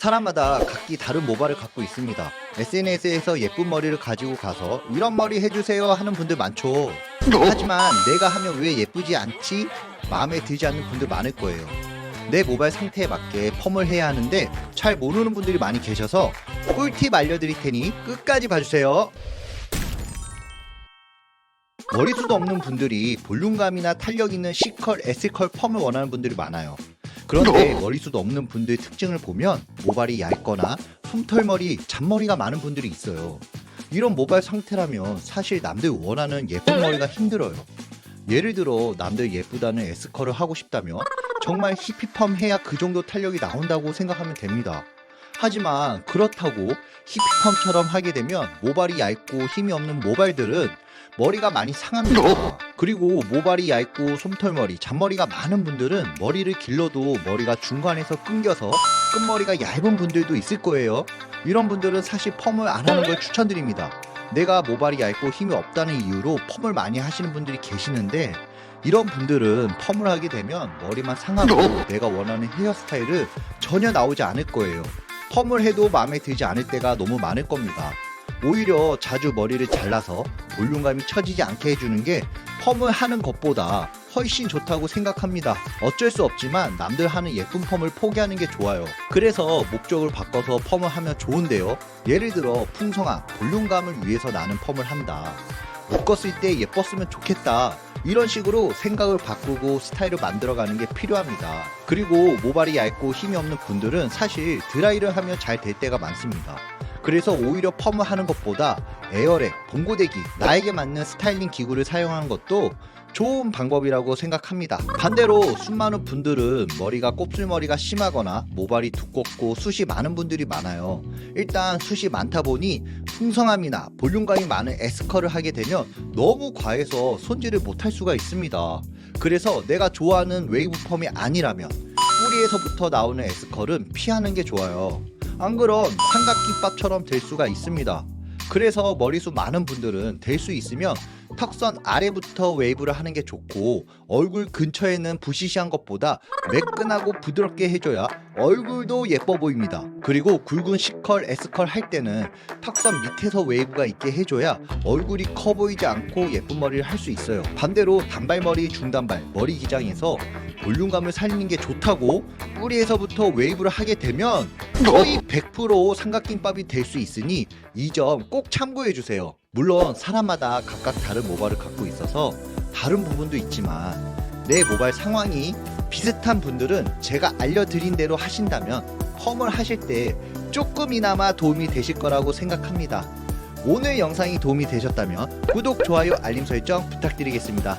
사람마다 각기 다른 모발을 갖고 있습니다. SNS에서 예쁜 머리를 가지고 가서 이런 머리 해주세요 하는 분들 많죠. 하지만 내가 하면 왜 예쁘지 않지? 마음에 들지 않는 분들 많을 거예요. 내 모발 상태에 맞게 펌을 해야 하는데 잘 모르는 분들이 많이 계셔서 꿀팁 알려드릴 테니 끝까지 봐주세요. 머리숱 없는 분들이 볼륨감이나 탄력 있는 C컬, S컬 펌을 원하는 분들이 많아요. 그런데 머리숱 없는 분들 특징을 보면 모발이 얇거나 솜털머리, 잔머리가 많은 분들이 있어요. 이런 모발 상태라면 사실 남들 원하는 예쁜 머리가 힘들어요. 예를 들어 남들 예쁘다는 S컬을 하고 싶다면 정말 히피펌 해야 그 정도 탄력이 나온다고 생각하면 됩니다. 하지만 그렇다고 히피펌처럼 하게 되면 모발이 얇고 힘이 없는 모발들은 머리가 많이 상합니다. 그리고 모발이 얇고 솜털머리, 잔머리가 많은 분들은 머리를 길러도 머리가 중간에서 끊겨서 끝머리가 얇은 분들도 있을 거예요. 이런 분들은 사실 펌을 안 하는 걸 추천드립니다. 내가 모발이 얇고 힘이 없다는 이유로 펌을 많이 하시는 분들이 계시는데 이런 분들은 펌을 하게 되면 머리만 상하고 내가 원하는 헤어스타일을 전혀 나오지 않을 거예요. 펌을 해도 마음에 들지 않을 때가 너무 많을 겁니다. 오히려 자주 머리를 잘라서 볼륨감이 처지지 않게 해주는 게 펌을 하는 것보다 훨씬 좋다고 생각합니다. 어쩔 수 없지만 남들 하는 예쁜 펌을 포기하는 게 좋아요. 그래서 목적을 바꿔서 펌을 하면 좋은데요. 예를 들어 풍성한 볼륨감을 위해서 나는 펌을 한다. 묶었을 때 예뻤으면 좋겠다. 이런 식으로 생각을 바꾸고 스타일을 만들어가는 게 필요합니다. 그리고 모발이 얇고 힘이 없는 분들은 사실 드라이를 하면 잘 될 때가 많습니다. 그래서 오히려 펌을 하는 것보다 에어랩, 봉고데기, 나에게 맞는 스타일링 기구를 사용하는 것도 좋은 방법이라고 생각합니다. 반대로 숱 많은 분들은 머리가 곱슬머리가 심하거나 모발이 두껍고 숱이 많은 분들이 많아요. 일단 숱이 많다 보니 풍성함이나 볼륨감이 많은 S컬을 하게 되면 너무 과해서 손질을 못할 수가 있습니다. 그래서 내가 좋아하는 웨이브 펌이 아니라면 뿌리에서부터 나오는 S컬은 피하는 게 좋아요. 안 그럼 삼각김밥처럼 될 수가 있습니다. 그래서 머리숱 많은 분들은 될 수 있으면 턱선 아래부터 웨이브를 하는 게 좋고 얼굴 근처에 는 부시시한 것보다 매끈하고 부드럽게 해줘야 얼굴도 예뻐 보입니다. 그리고 굵은 C컬, S컬 할 때는 턱선 밑에서 웨이브가 있게 해줘야 얼굴이 커 보이지 않고 예쁜 머리를 할 수 있어요. 반대로 단발머리, 중단발, 머리 기장에서 볼륨감을 살리는 게 좋다고 뿌리에서부터 웨이브를 하게 되면 거의 100% 삼각김밥이 될 수 있으니 이 점 꼭 참고해 주세요. 물론 사람마다 각각 다른 모발을 갖고 있어서 다른 부분도 있지만 내 모발 상황이 비슷한 분들은 제가 알려드린 대로 하신다면 펌을 하실 때 조금이나마 도움이 되실 거라고 생각합니다. 오늘 영상이 도움이 되셨다면 구독, 좋아요, 알림 설정 부탁드리겠습니다.